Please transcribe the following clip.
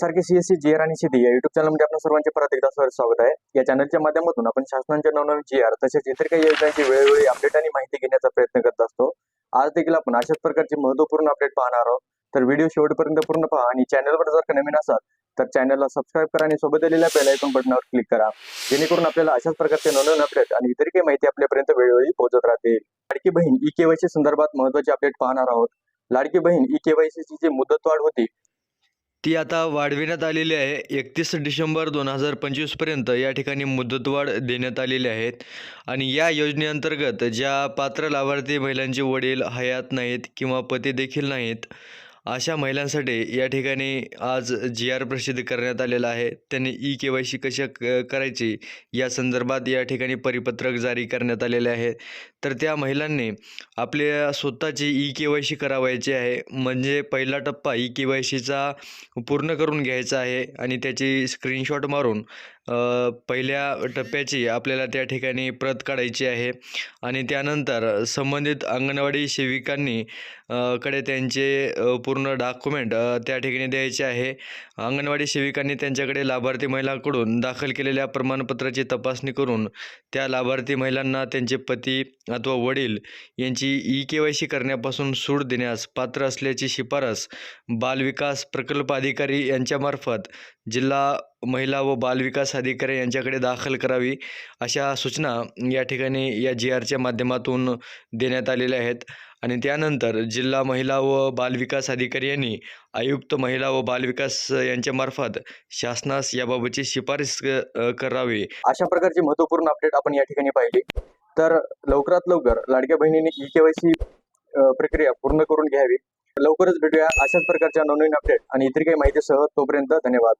सारखे CSC GR आणि शेती या युट्यूब चॅनलमध्ये आपल्या सर्वांचे परत एकदा सर स्वागत आहे. या चॅनलच्या माध्यमातून आपण शासनाच्या नवनवीन जीआर तसेच इतर काही योजनांची वेळोवेळी अपडेट आणि माहिती घेण्याचा प्रयत्न करत असतो. आज देखील आपण अशाच प्रकारची महत्त्वपूर्ण अपडेट पाहणार आहोत. तर व्हिडिओ शेवटपर्यंत पूर्ण पहा आणि चॅनलवर जर नवीन असाल तर चॅनलला सबस्क्राईब करा आणि सोबत दिलेल्या बेल आयकॉन बटनावर क्लिक करा. जेणेकरून आपल्याला अशाच प्रकारचे नवनवीन अपडेट आणि इतर काही माहिती आपल्यापर्यंत वेळोवेळी पोहोचत राहतील. लाडकी बहीण ई केवायसी संदर्भात महत्वाची अपडेट पाहणार आहोत. लाडकी बहीण ई केवायसी ची जी मुदतवाढ होती ती आता वाढविण्यात आलेली आहे. एकतीस डिसेंबर दोन हजार पंचवीसपर्यंत या ठिकाणी मुदतवाढ देण्यात आलेली आहेत आणि या योजनेअंतर्गत ज्या पात्र लाभार्थी महिलांचे वडील हयात नाहीत किंवा पती देखील नाहीत अशा महिलांसाठी या ठिकाणी आज जी आर प्रसिद्ध करण्यात आलेला आहे. त्यांनी ई के वाय सी कशा क करायची या संदर्भात या ठिकाणी परिपत्रक जारी करण्यात आलेले आहे. तर त्या महिलांनी आपल्या स्वतःची ई के वाय सी करावायची आहे. म्हणजे पहिला टप्पा ई के वाय सीचा पूर्ण करून घ्यायचा आहे आणि त्याची स्क्रीनशॉट मारून पहिल्या टप्प्याची आपल्याला त्या ठिकाणी प्रत काढायची आहे. आणि त्यानंतर संबंधित अंगणवाडी सेविकांनी कडे त्यांचे पूर्ण डॉक्युमेंट त्या ठिकाणी द्यायचे आहे. अंगणवाडी सेविकांनी त्यांच्याकडे लाभार्थी महिलांकडून दाखल केलेल्या प्रमाणपत्राची तपासणी करून त्या लाभार्थी महिलांना त्यांचे पती अथवा वडील यांची ई के वाय सी करण्यापासून सूट देण्यास पात्र असल्याची शिफारस बालविकास प्रकल्प अधिकारी यांच्यामार्फत जिल्हा महिला व बालविकास अधिकारी यांच्याकडे दाखल करावी अशा सूचना या ठिकाणी या जी आरच्या माध्यमातून देण्यात आलेल्या आहेत. आणि त्यानंतर जिल्हा महिला व बालविकास अधिकारी यांनी आयुक्त महिला व बालविकास यांच्यामार्फत शासनास याबाबतची शिफारस करावी. अशा प्रकारची महत्त्वपूर्ण अपडेट आपण या ठिकाणी पाहिली. तर लवकरात लवकर लाडक्या बहिणीने ई केवायसी प्रक्रिया पूर्ण करून घ्यावी. लवकरच भेटूया अशाच प्रकारच्या नवनवीन अपडेट आणि इतर काही माहितीसह तोपर्यंत धन्यवाद.